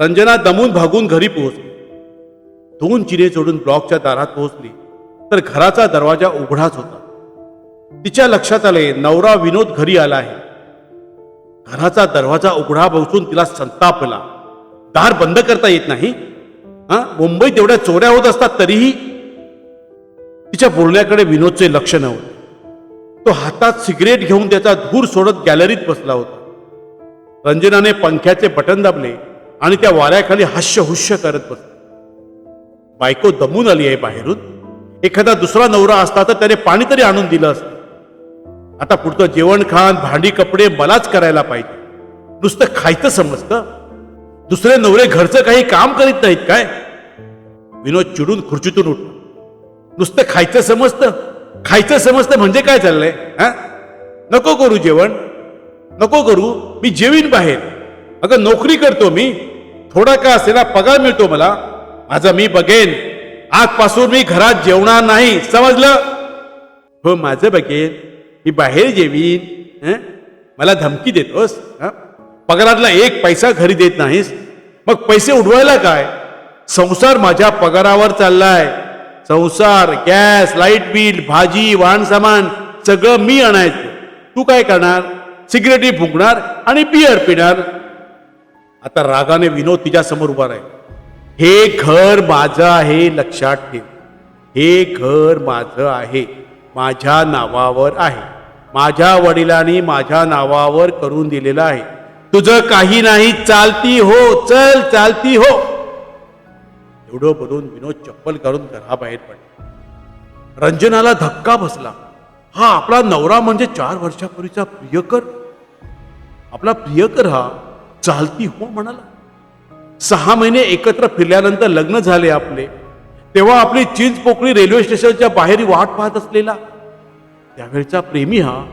रंजना दमून भागून घरी पोहोचली. दोन चिरे सोडून ब्लॉकच्या दारात पोहोचली तर घराचा दरवाजा उघडाच होता. तिच्या लक्षात आले नवरा विनोद घरी आला आहे. घराचा दरवाजा उघडा बसून तिला संतापला. दार बंद करता येत नाही? हा? मुंबईत एवढ्या चोऱ्या होत असतात तरीही? तिच्या बोलण्याकडे विनोदचे लक्ष नव्हते. तो हातात सिगरेट घेऊन त्याचा धूर सोडत गॅलरीत बसला होता. रंजनाने पंख्याचे बटन दाबले. आणि त्या वाऱ्याखाली हास्य हुश्य करत बस बायको दमून आली आहे बाहेरून. एखादा दुसरा नवरा असता तर त्याने पाणी तरी आणून दिलं असतं. आता पुढचं जेवण खाण भांडी कपडे मलाच करायला पाहिजे. नुसतं खायचं समजतं? दुसरे नवरे घरचं काही काम करीत नाहीत काय? विनोद चिडून खुर्चीतून उठ नुसतं खायचं समजतं? खायचं समजतं म्हणजे काय चाललंय हा? नको करू जेवण. नको करू मी जेवीन बाहेर. अगं नोकरी करतो मी. थोडा का असेना पगार मिळतो मला. माझा मी बघेन. आजपासून मी घरात जेवणार नाही. समजलं? हो माझं बघेन. मी बाहेर जेवीन. मला धमकी देतोस? पगारातला एक पैसा घरी देत नाहीस. मग पैसे उडवायला काय? संसार माझ्या पगारावर चाललाय. संसार गॅस लाइट बिल भाजी वाहन सामान सगळं मी आणायचं. तू काय करणार? सिगरेटी फुंकणार आणि बियर पिणार? आता रागाने विनोद तिच्या समोर उभा राहील. हे घर माझं आहे लक्षात ठेव. हे घर माझं आहे माझ्या नावावर आहे. माझ्या वडिलांनी माझ्या नावावर करून दिलेलं आहे. तुझं काही नाही चालती हो चल चालती हो. एवढं बोलून विनोद चप्पल काढून घराबाहेर पडला. रंजनाला धक्का बसला. हा आपला नवरा म्हणजे चार वर्षापूर्वीचा प्रियकर? आपला प्रियकर हा चालती हो म्हणाला. सहा महिने एकत्र फिरल्यानंतर लग्न झाले आपले. तेव्हा आपली चिंच पोकळी रेल्वे स्टेशनच्या बाहेर वाट पाहत असलेला. त्यावेळचा प्रेमी हा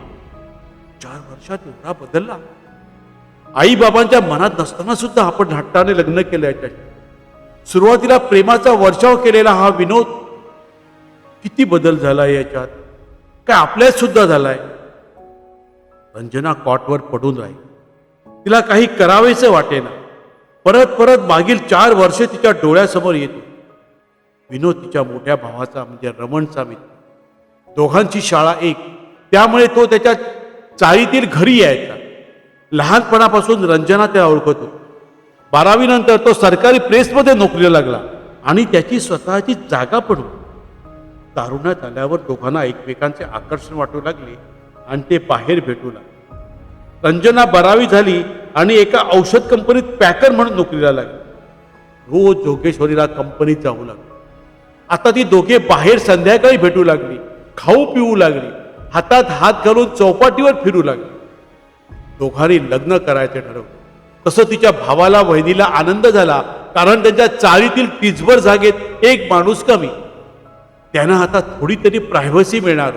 चार वर्षात एवढा बदलला. आई बाबांच्या मनात नसताना सुद्धा आपण हट्टाने लग्न केलं याच्याशी सुरुवातीला प्रेमाचा वर्षाव केलेला हा विनोद किती बदल झाला याच्यात. काय आपल्यात सुद्धा झालाय. रंजना कॉटवर पडून राहील. तिला काही करावेसे वाटेना. परत परत मागील चार वर्षे तिच्या डोळ्यासमोर येतो विनोद तिच्या मोठ्या भावाचा म्हणजे रमणचा मित्र. दोघांची शाळा एक. त्यामुळे तो त्याच्या चाळीतील घरी यायचा. लहानपणापासून रंजना त्याला ओळखतो. बारावीनंतर तो सरकारी प्रेसमध्ये नोकरीला लागला आणि त्याची स्वतःची जागा पण तारुण्यात आल्यावर दोघांना एकमेकांचे आकर्षण वाटू लागले आणि ते बाहेर भेटू लागले. रंजना बारावी झाली आणि एका औषध कंपनीत पॅकर म्हणून नोकरीला लागली. रोज जोगेश्वरीला कंपनीत जाऊ लागली. आता ती दोघे बाहेर संध्याकाळी भेटू लागली. खाऊ पिऊ लागली. हातात हात घालून चौपाटीवर फिरू लागली. दोघांनी लग्न करायचे ठरवलं. तसं तिच्या भावाला वहिनीला आनंद झाला कारण त्यांच्या चाळीतील टिचभर जागेत एक माणूस कमी. त्यांना आता थोडी तरी प्रायव्हसी मिळणार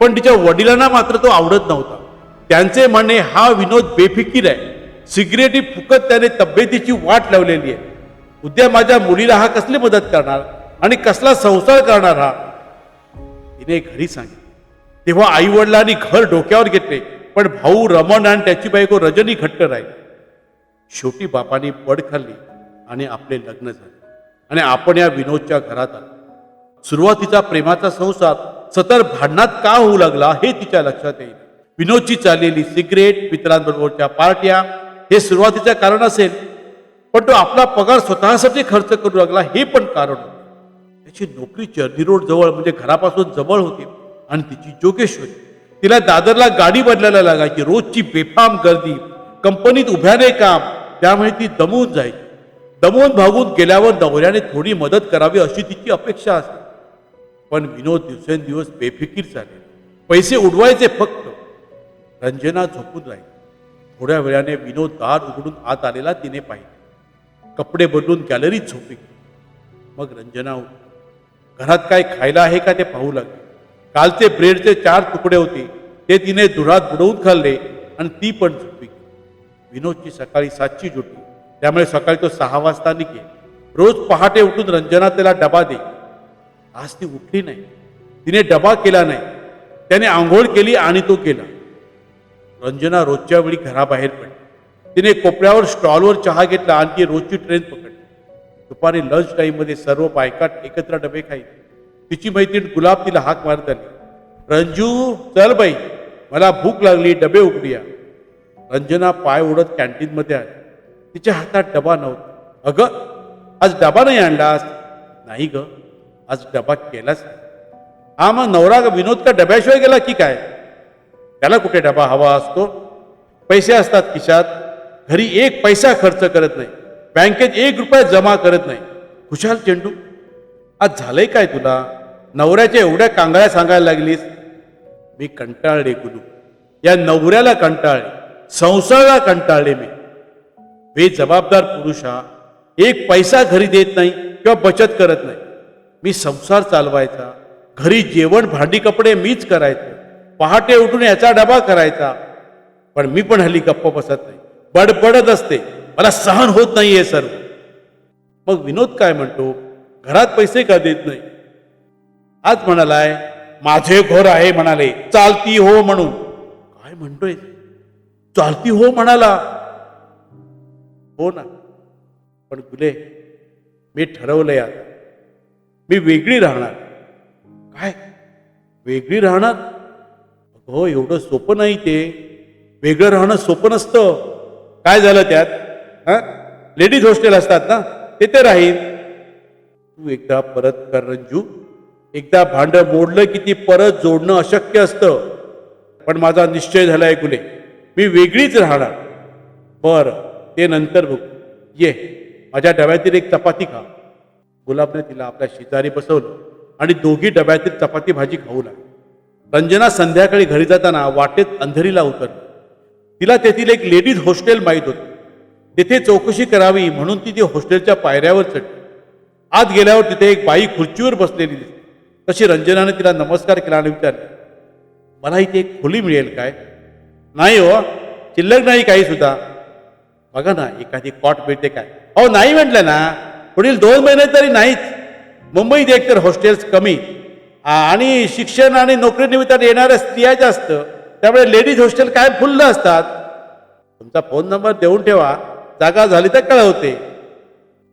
पण तिच्या वडिलांना मात्र तो आवडत नव्हता. त्यांचे म्हणणे हा विनोद बेफिकीर आहे. सिगरेटी फुकत त्याने तब्येतीची वाट लावलेली आहे. उद्या माझ्या मुलीला हा कसली मदत करणार आणि कसला संसार करणार हा? तिने घरी सांगितलं. तेव्हा आई वडिलांनी घर डोक्यावर घेतले पण भाऊ रमण आणि त्याची बायको रजनी घट्ट राहील. शेवटी बापाने पड खाल्ली आणि आपले लग्न झाले. आणि आपण या विनोदच्या घरात आलो. सुरुवातीचा प्रेमाचा संसार सतर भांडणात का होऊ लागला हे तिच्या लक्षात येईल विनोदची चाललेली सिगरेट मित्रांबरोबरच्या पार्ट्या हे सुरुवातीचं कारण असेल पण तो आपला पगार स्वतःसाठी खर्च करू लागला हे पण कारण होतं. त्याची नोकरी चर्नी रोड जवळ म्हणजे घरापासून जवळ होती आणि तिची जोगेश्वरी तिला दादरला गाडी बदलायला लागायची रोजची बेफाम गर्दी कंपनीत उभ्याने काम त्यामुळे ती दमून जायची. दमून भागून गेल्यावर नवऱ्याने थोडी मदत करावी अशी तिची अपेक्षा असते पण विनोद दिवसेंदिवस बेफिकीर झाले पैसे उडवायचे फक्त. रंजना झोपून राहील. थोड्या वेळाने विनोद दार उघडून आत आलेला तिने पाहिले. कपडे बदलून गॅलरीत झोपी मग रंजना घरात काय खायला आहे का ते पाहू लागले. कालचे ब्रेडचे चार तुकडे होते. ते तिने धुरात बुडवून खाल्ले आणि ती पण झोपी विनोदची सकाळी सातची जुटली त्यामुळे सकाळी तो सहा वाजता निघे. रोज पहाटे उठून रंजना त्याला डबा दे. आज ती उठली नाही. तिने डबा केला नाही. त्याने आंघोळ केली आणि तो केला रंजना रोजच्या वेळी घराबाहेर पडली. तिने कोपऱ्यावर स्टॉलवर चहा घेतला आणि ती रोजची ट्रेन पकडली. दुपारी लंच टाईममध्ये सर्व बायका एकत्र डबे खाई तिची मैत्रीण गुलाब तिला हाक मारत आली. रंजू चल बाई मला भूक लागली डबे उघडूया. रंजना पाय ओढत कॅन्टीनमध्ये आली. तिच्या हातात डबा नव्हता. अगं आज डबा नाही आणलास नाही ग आज डबा केलाच नाही. हा मग नवरा विनोद का डब्याशिवाय गेला की काय? त्याला कुठे डबा हवा असतो? पैसे असतात खिशात. घरी एक पैसा खर्च करत नाही. बँकेत एक रुपया जमा करत नाही. खुशाल चेंडू आज झालंय काय तुला? नवऱ्याच्या एवढ्या कांगळ्या सांगायला लागलीस? मी कंटाळले कुलू. या नवऱ्याला कंटाळले. संसाराला कंटाळले मी. बेजबाबदार पुरुष हा. एक पैसा घरी देत नाही किंवा बचत करत नाही. मी संसार चालवायचा. घरी जेवण भांडी कपडे मीच करायचं. पहाटे उठून याचा डबा करायचा. पण मी पण हल्ली गप्प बसत नाही. बडबडत असते. मला सहन होत नाही हे सर्व. मग विनोद काय म्हणतो? घरात पैसे का देत नाही? आज म्हणालाय माझे घर आहे म्हणाले. चालती हो म्हणून. काय म्हणतोय? चालती हो म्हणाला. हो ना. पण गुले मी ठरवलंय आता. मी वेगळी राहणार. काय? वेगळी राहणार? हो एवढं सोपं नाही ते. वेगळं राहणं सोपं नसतं. काय झालं त्यात? हां? लेडीज हॉस्टेल असतात ना? ते ते राहील तू एकदा परत कर रंजू. एकदा भांड मोडलं की ती परत जोडणं अशक्य असतं. पण माझा निश्चय झालाय गुले मी वेगळीच राहणार. बरं ते नंतर बघू. ये माझ्या डब्यातील एक चपाती खा. गुलाबने तिला आपल्या शेजारी बसवलं आणि दोघी डब्यातील चपाती भाजी खाऊ लागली. रंजना संध्याकाळी घरी जाताना वाटेत अंधेरीला उतरली तिला तेथील एक लेडीज हॉस्टेल माहीत होती. तेथे चौकशी करावी म्हणून ती ती हॉस्टेलच्या पायऱ्यावर चढली. आत गेल्यावर तिथे एक बाई खुर्चीवर बसलेली दिसली. तशी रंजनाने तिला नमस्कार केला आणि विचारले मला इथे एक खोली मिळेल काय? नाही हो शिल्लक नाही काही सुद्धा. बघा ना एखादी कॉट मिळते काय? अहो नाही म्हटलं ना पुढील दोन महिने तरी नाहीच. मुंबईत एकतर हॉस्टेल्स कमी आणि शिक्षण आणि नोकरीनिमित्त येणाऱ्या स्त्रिया जास्त त्यामुळे लेडीज हॉस्टेल काय फुल्ल असतात. तुमचा फोन नंबर देऊन ठेवा. जागा झाली तर कळवते.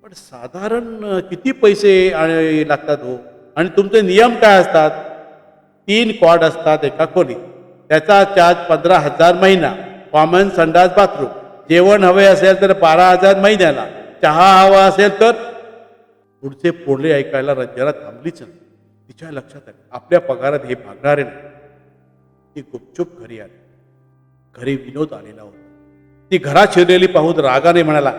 पण साधारण किती पैसे आणि लागतात हो? आणि तुमचे नियम काय असतात? तीन क्वाड असतात एका खोलीत. त्याचा चार्ज पंधरा हजार महिना. कॉमन संडास बाथरूम जेवण हवे असेल तर बारा हजार महिन्याला. चहा हवा असेल तर. पुढचे पुढे ऐकायला रंजना थांबलीच नाही. तिच्या लक्षात आले. आपल्या पगारात हे भागणारे नाही. ती गुपचूप घरी आली. घरी विनोद आलेला होता. ती घरात शिरलेली पाहून रागाने म्हणाला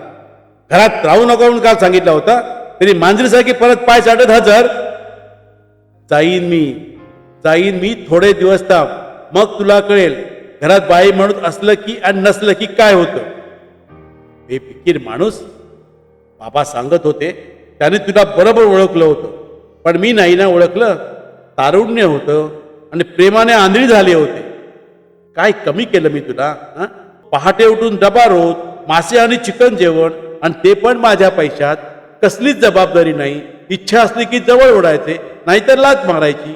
घरात राहू नका म्हणून काल सांगितलं होता. तरी मांजरीसारखी परत पाय चाटत हजर जाईन मी. जाईन मी. थोडे दिवस थांब. मग तुला कळेल. घरात बाई म्हणून असलं की आणि नसलं की काय होतं. बेफिकीर माणूस. बाबा सांगत होते त्याने तुला बरोबर ओळखलं होतं. पण मी नाही ना ओळखलं. तारुण्य होतं आणि प्रेमाने आंधळी झाले होते. काय कमी केलं मी तुला पहाटे उठून डबा रोज मासे आणि चिकन जेवण आणि ते पण माझ्या पैशात. कसलीच जबाबदारी नाही. इच्छा असली की जवळ ओढायचे नाहीतर लाच मारायची.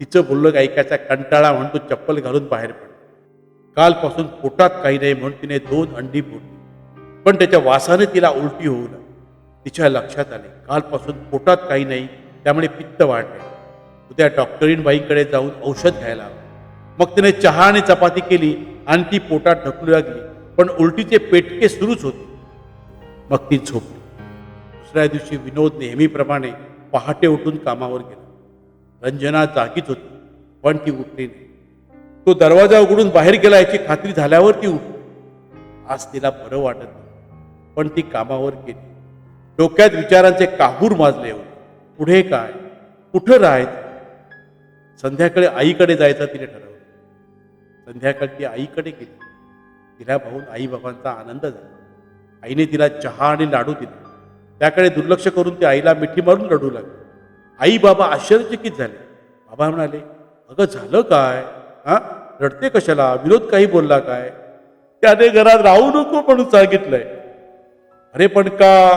तिचं बोललं ऐकायचा कंटाळा म्हणून तो चप्पल घालून बाहेर पडला. कालपासून पोटात काही नाही म्हणून तिने दोन अंडी फोडली. पण त्याच्या वासाने तिला उलटी होऊ लागली. तिच्या लक्षात आले कालपासून पोटात काही नाही त्यामुळे पित्त वाढले उद्या डॉक्टरीन बाईकडे जाऊन औषध घ्यायला मग तिने चहा आणि चपाती केली आणि ती पोटात ढकलू लागली. पण उलटीचे पेटके सुरूच होते. मग ती झोपली. दुसऱ्या दिवशी विनोद नेहमीप्रमाणे पहाटे उठून कामावर गेला. रंजना जागीच होती पण ती उठली नाही. तो दरवाजा उघडून बाहेर गेला याची खात्री झाल्यावर ती उठली. आज तिला बरं वाटत पण ती कामावर गेली. डोक्यात विचारांचे काहूर माजले होते. पुढे काय? कुठं राहायचं? संध्याकाळी आईकडे जायचं तिने ठरवलं. संध्याकाळी ती आईकडे गेली. तिला पाहून आई बाबांचा आनंद झाला. आईने तिला चहा आणि लाडू दिला. त्याकडे दुर्लक्ष करून ती आईला मिठी मारून रडू लागली. आई बाबा आश्चर्यचकित झाले. बाबा म्हणाले अगं झालं काय? हा? रडते कशाला? विनोद काही बोलला काय? त्याने घरात राहू नको म्हणून सांगितलंय. अरे पण का?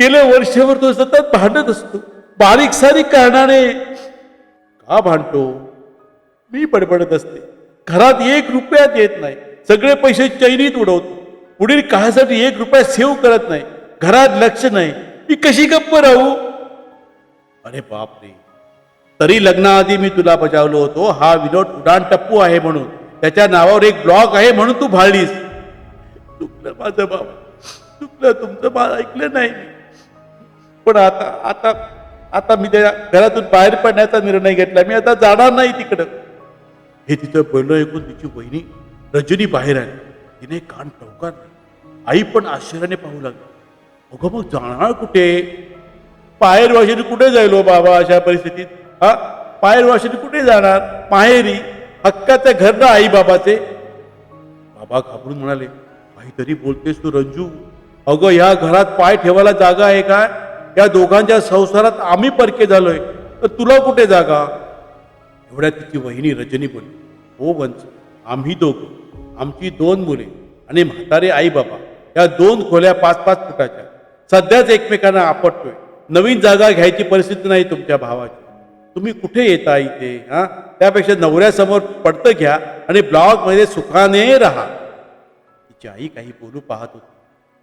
गेले वर्षभर तो सतत भांडत असतो. बारीक सारीक कारणाने का भांडतो? मी पडपडत असते. घरात एक रुपयात येत नाही. सगळे पैसे चैनीत उडवतो. पुढील काळासाठी एक रुपया सेव्ह करत नाही. घरात लक्ष नाही. मी कशी गप्प राहू? अरे बापरे. तरी लग्नाआधी मी तुला बजावलो होतो. हा विनोद उडान टप्पू आहे म्हणून. त्याच्या नावावर एक ब्लॉग आहे म्हणून तू भाळलीस चुकलं माझं बाबा. चुकलं तुमचं मला ऐकलं नाही पण आता आता आता मी त्या घरातून बाहेर पडण्याचा निर्णय घेतला. मी आता जाणार नाही तिकडं. हे तिचं बोलणं ऐकून तिची वहिनी रजनी बाहेर आली. तिने कान टवकारले. आई पण आश्चर्याने पाहू लागली. अगं मग जाणार कुठे? पायर वाशीने कुठे जाईल हो बाबा अशा परिस्थितीत? हा? पायर वाशीने कुठे जाणार? माहेरी? हक्काचं घर ना आई बाबाचे? बाबा घाबरून म्हणाले काहीतरी बोलतेस तू रंजू. अगं ह्या घरात पाय ठेवायला जागा आहे काय या दोघांच्या संसारात आम्ही परके झालोय. तर तुला कुठे जागा? एवढ्या तिची वहिनी रजनी बोलली हो वंच आम्ही दोघं आमची दोन मुले आणि म्हातारे आई बाबा या दोन खोल्या पाच पाच फुटाच्या. सध्याच एकमेकांना आपटतोय. नवीन जागा घ्यायची परिस्थिती नाही तुमच्या भावाची. तुम्ही कुठे येता इथे हा? त्यापेक्षा नवऱ्यासमोर पडतं घ्या आणि ब्लॉगमध्ये सुखाने राहा. तिची आई काही बोलू पाहत होती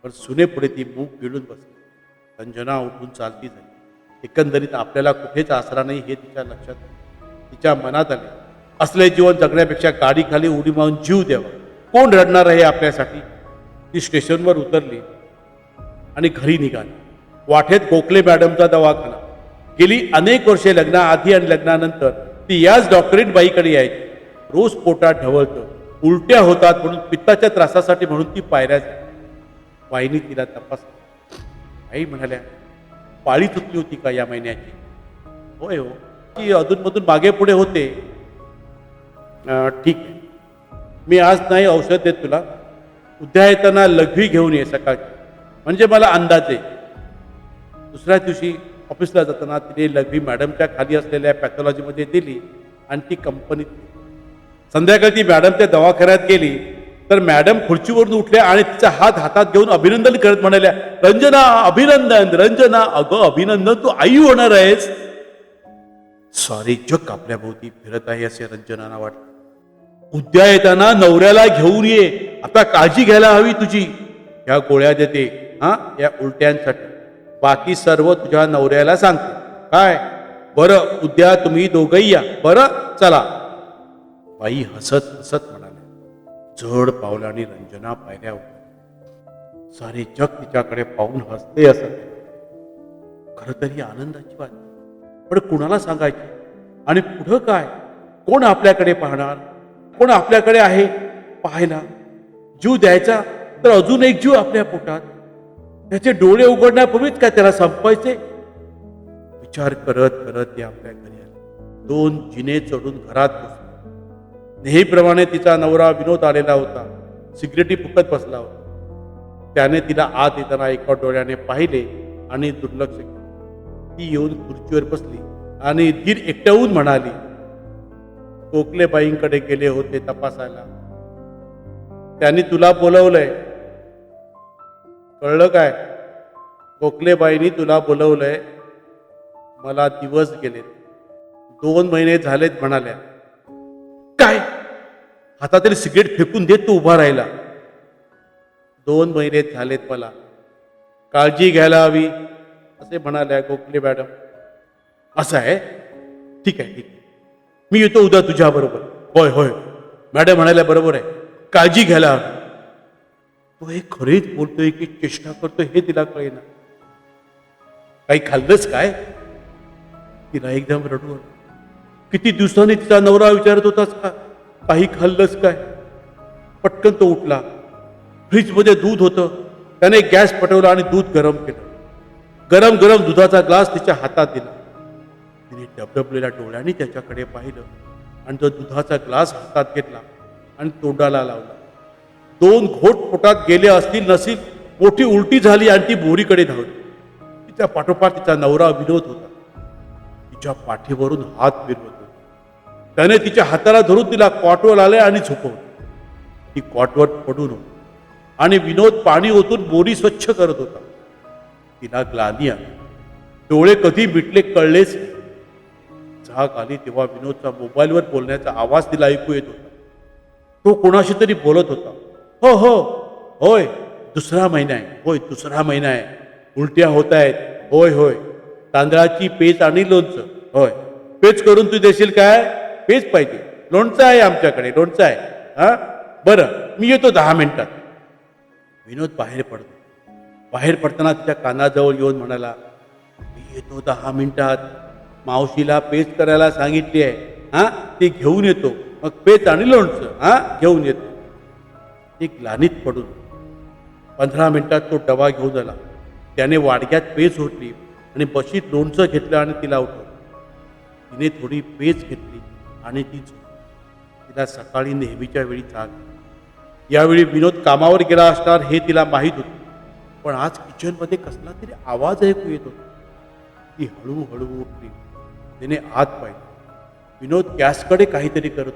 पण सुने पुढे ती मूग गिळून बसली. रंजना उठून चालती झाली. एकंदरीत आपल्याला कुठेच आसरा नाही हे तिच्या लक्षात तिच्या मनात आले असले जीवन जगण्यापेक्षा गाडीखाली उडी मारून जीव द्यावा. कोण रडणार आहे आपल्यासाठी? ती स्टेशनवर उतरली आणि घरी निघाली. वाटेत गोखले मॅडमचा दवाखाना. गेली अनेक वर्षे लग्नाआधी आणि लग्नानंतर ती याच डॉक्टरेट बाईकडे यायची. रोज पोटात ढवळतं. उलट्या होतात म्हणून पित्ताच्या त्रासासाठी म्हणून ती पायऱ्या जायची. वाहिनी तिला तपास आई म्हणाल्या पाळी चुकली होती का या महिन्याची? होय हो. ती अधूनमधून मागे पुढे होते. ठीक आहे. मी आज नाही औषध देत तुला. उद्या येताना लघवी घेऊन ये सकाळची. म्हणजे मला अंदाज आहे. दुसऱ्या दिवशी ऑफिसला जाताना तिने लघवी मॅडमच्या खाली असलेल्या पॅथॉलॉजीमध्ये दिली आणि ती कंपनीत संध्याकाळी ती मॅडम त्या दवाखान्यात गेली. तर मॅडम खुर्चीवरून उठल्या आणि तिचा हात हातात घेऊन अभिनंदन करत म्हणाल्या रंजना अभिनंदन रंजना अगं अभिनंदन तू आई होणार आहेस. सॉरी जग आपल्या भोवती फिरत आहे असे रंजनाला वाटलं. उद्या येताना नवऱ्याला घेऊन ये आता काळजी घ्यायला हवी तुझी. या गोळ्या देते हा या उलट्यांसाठी. बाकी सर्व तुझ्या नवऱ्याला सांगते. काय? बरं उद्या तुम्ही दोघंही या. बरं चला. बाई हसत हसत म्हणा जड पावलाने रंजना पायऱ्या सारे जग तिच्याकडे पाहून हसते असत खर तर ही आनंदाची बात. पण कुणाला सांगायची? आणि पुढं काय? कोण आपल्याकडे पाहणार? कोण आपल्याकडे आहे? पाहायला जीव द्यायचा तर अजून एक जीव आपल्या पोटात. त्याचे डोळे उघडण्यापूर्वीच काय त्याला संपवायचे विचार करत करत ते आपल्या घरी आले. दोन जिने चढून घरात बसले. नेहमीप्रमाणे तिचा नवरा विनोद आलेला होता. सिगरेटी फुकत बसला होता. त्याने तिला आत येताना एका डोळ्याने पाहिले आणि दुर्लक्ष केले. ती येऊन खुर्चीवर बसली आणि धीर एकट्याहून म्हणाली कोकलेबाईंकडे गेले होते तपासायला. त्यांनी तुला बोलवलंय. कळलं काय? कोकलेबाईंनी तुला बोलवलंय. मला दिवस गेले दोन महिने झालेत म्हणाल्या. हातातील सिगरेट फेकून देत तो उभा राहिला. दोन महिने झालेत मला. काळजी घ्यायला हवी. असे म्हणाल्या गोखले मॅडम. असं आहे? ठीक आहे ठीक आहे. मी येतो उद्या तुझ्या बरोबर. होय होय. मॅडम म्हणाल्या बरोबर आहे. काळजी घ्यायला हवी. तो हे खरेच बोलतोय की चेष्टा करतोय हे तिला कळेना. काही खाल्लंच काय? तिला एकदम रडू किती दिवसांनी तिचा नवरा विचारत होताच का? काही खाल्लंच काय? पटकन तो उठला. फ्रीजमध्ये दूध होतं. त्याने गॅस पटवला आणि दूध गरम केलं. गरम गरम दुधाचा ग्लास तिच्या हातात दिला. तिने डबडबलेल्या डोळ्यांनी त्याच्याकडे पाहिलं आणि तो दुधाचा ग्लास हातात घेतला आणि तोंडाला लावला. दोन घोट पोटात गेले असतील नसील मोठी उलटी झाली आणि ती बोरीकडे धावली. तिच्या पाठोपाठ तिचा नवरा विनोद होता. तिच्या पाठीवरून हात फिरवत त्याने तिच्या हाताला धरून तिला कॉटवर आले आणि झोपवलं. ती कॉटवर पडून आणि विनोद पाणी ओतून बोरी स्वच्छ करत होता. तिला ग्लानी आली. डोळे कधी मिटले कळलेच झाक आली तेव्हा विनोदचा मोबाईलवर बोलण्याचा आवाज तिला ऐकू येत होता. तो कोणाशी तरी बोलत होता. हो हो होय दुसरा महिना आहे होय दुसरा महिना आहे. उलट्या होत आहेत होय होय. तांदळाची पेच आणि लोणचं होय. पेच करून तू देशील काय? पेच पाहिजे. लोणचं आहे आमच्याकडे लोणचं आहे. हां? बरं मी येतो दहा मिनिटात. विनोद बाहेर पडतो. बाहेर पडताना तिच्या कानाजवळ येऊन म्हणाला मी येतो दहा मिनिटात. मावशीला पेच करायला सांगितली आहे. हां? ती घेऊन येतो. मग पेच आणि लोणचं. हां? घेऊन येतो. ती ग्लानीत पडून. पंधरा मिनिटात तो डबा घेऊन आला. त्याने वाडग्यात पेच होतली आणि बशीत लोणचं घेतलं आणि तिला उठवलं. तिने थोडी पेच घेतली. आणि ती तिला सकाळी नेहमीच्या वेळी चाल यावेळी विनोद कामावर गेला असणार हे तिला माहीत होतं. पण आज किचनमध्ये कसला तरी आवाज ऐकू येत होता. ती हळूहळू उठली. तिने आत पाहिलं. विनोद गॅसकडे काहीतरी करत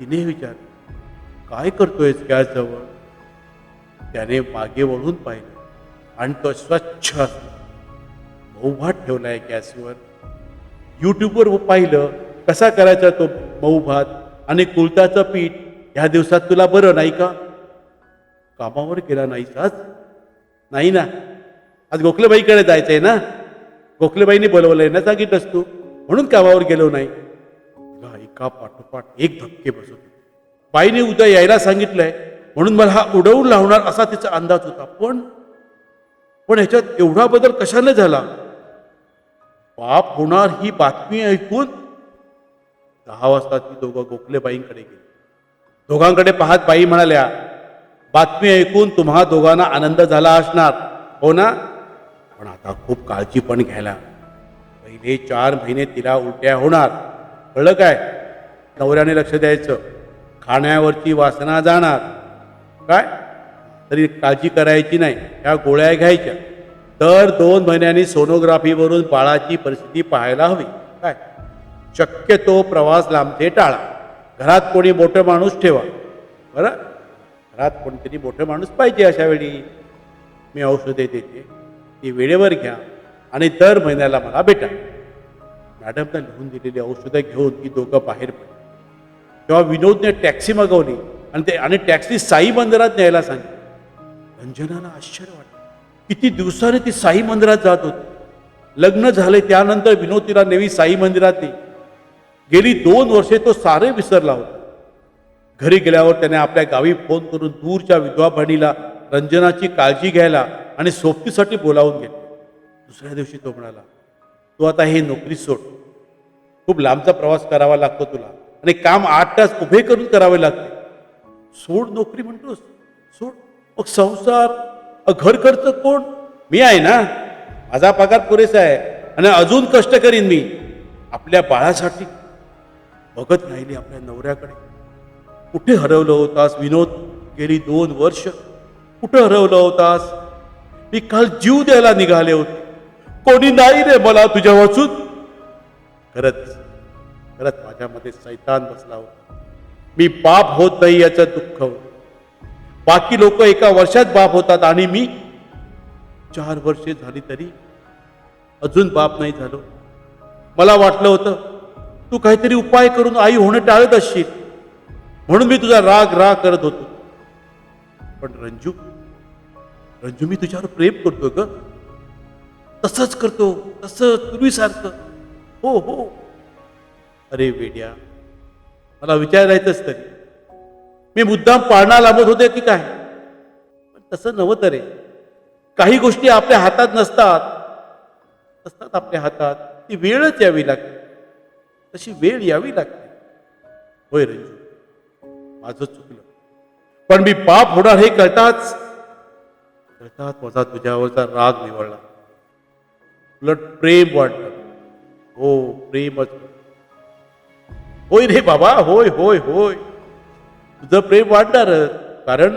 तिने विचारलं काय करतोयस गॅसजवळ? त्याने मागे वळून पाहिलं. आणि तो स्वच्छ मऊ भात ठेवलाय गॅसवर. यूट्यूबवर पाहिलं कसा करायचा तो मऊ भात आणि कुळताचं पीठ? ह्या दिवसात तुला बरं नाही का? कामावर गेला नाहीस आज? नाही ना. आज गोखलेबाईकडे जायचंय ना? गोखलेबाईने बोलवलंय ना सांगितलंस तू? म्हणून कामावर गेलो नाही. एका पाठोपाठ एक धक्के बसत बाईने उद्या यायला सांगितलंय. म्हणून मला हा उडवून लावणार असा तिचा अंदाज होता. पण पण ह्याच्यात एवढा बदल कशाने झाला? पाप होणार ही बातमी ऐकून दहा वाजता ती दोघं गोखलेबाईंकडे गेली. दोघांकडे पाहत बाई म्हणाल्या बातमी ऐकून तुम्हा दोघांना आनंद झाला असणार. हो ना? पण आता खूप काळजी पण घ्यायला. पहिले चार महिने तिला उलट्या होणार. कळलं काय? नवऱ्याने लक्ष द्यायचं. खाण्यावरची वासना जाणार. काय? तरी काळजी करायची नाही. ह्या गोळ्या घ्यायच्या. दर दोन महिन्यांनी सोनोग्राफीवरून बाळाची परिस्थिती पाहायला हवी. शक्यतो प्रवास लांबते टाळा. घरात कोणी मोठं माणूस ठेवा. बरं? घरात कोणतरी मोठं माणूस पाहिजे अशा वेळी. मी औषधे देते. ती वेळेवर घ्या आणि दर महिन्याला मला भेटा. मॅडमनं लिहून दिलेली औषधं घेऊन ती दोघं बाहेर पडली. तेव्हा विनोदने टॅक्सी मागवली आणि ते आणि टॅक्सी साई मंदिरात न्यायला सांगितली. रंजनाला आश्चर्य वाटलं. किती दिवसाने ती साई मंदिरात जात होती. लग्न झाले त्यानंतर विनोद तिला नेवी साई मंदिरात नेई. गेली दोन वर्षे तो सारे विसरला होता. घरी गेल्यावर त्याने आपल्या गावी फोन करून दूरच्या विधवा बहिणीला रंजनाची काळजी घ्यायला आणि सोबतीसाठी बोलावून घेतले. दुसऱ्या दिवशी तो म्हणाला तू आता हे नोकरी सोड. खूप लांबचा प्रवास करावा लागतो तुला आणि काम आठ तास उभे करून करावे लागते. सोड नोकरी म्हणतोस. सोड. मग संसार अ, घर खर्च कोण? मी आहे ना. माझा पगार पुरेसा आहे आणि अजून कष्ट करीन मी. आपल्या बाळासाठी बघत राहिली आपल्या नवऱ्याकडे. कुठे हरवलं होतास विनोद? गेली दोन वर्ष. कुठे हरवलं होतास? मी काल जीव द्यायला निघाले होते. कोणी नाही रे मला तुझ्या वाचून. खरंच खरंच माझ्यामध्ये सैतान बसला होता. मी बाप होत नाही याचं दुःख बाकी लोक एका वर्षात बाप होतात आणि मी चार वर्षे झाली तरी अजून बाप नाही झालो. मला वाटलं होतं तू काहीतरी उपाय करून आई होणं टाळत असशील. म्हणून मी तुझा राग राग करत होतो. पण रंजू रंजू मी तुझ्यावर प्रेम करतो ग. तसंच करतो तसंच पूर्वीसारखं. हो हो. अरे वेड्या मला विचारायचंच तरी. मी मुद्दाम पाळणा लांबत होते की काय? पण तसं नव्हतं रे. काही गोष्टी आपल्या हातात नसतात. नसतात आपल्या हातात. ती वेळच यावी लागते. तशी वेळ यावी लागते. होय रंजू माझं चुकलं. पण मी पाप होणार हे कळताच कळताच माझा तुझ्यावरचा राग निवडला उलट प्रेम वाटलं. हो प्रेमच होय रे बाबा होय होय होय. तुझं प्रेम वाढणार कारण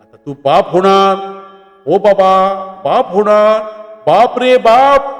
आता तू बाप होणार. हो बाबा बाप होणार. बाप रे बाप.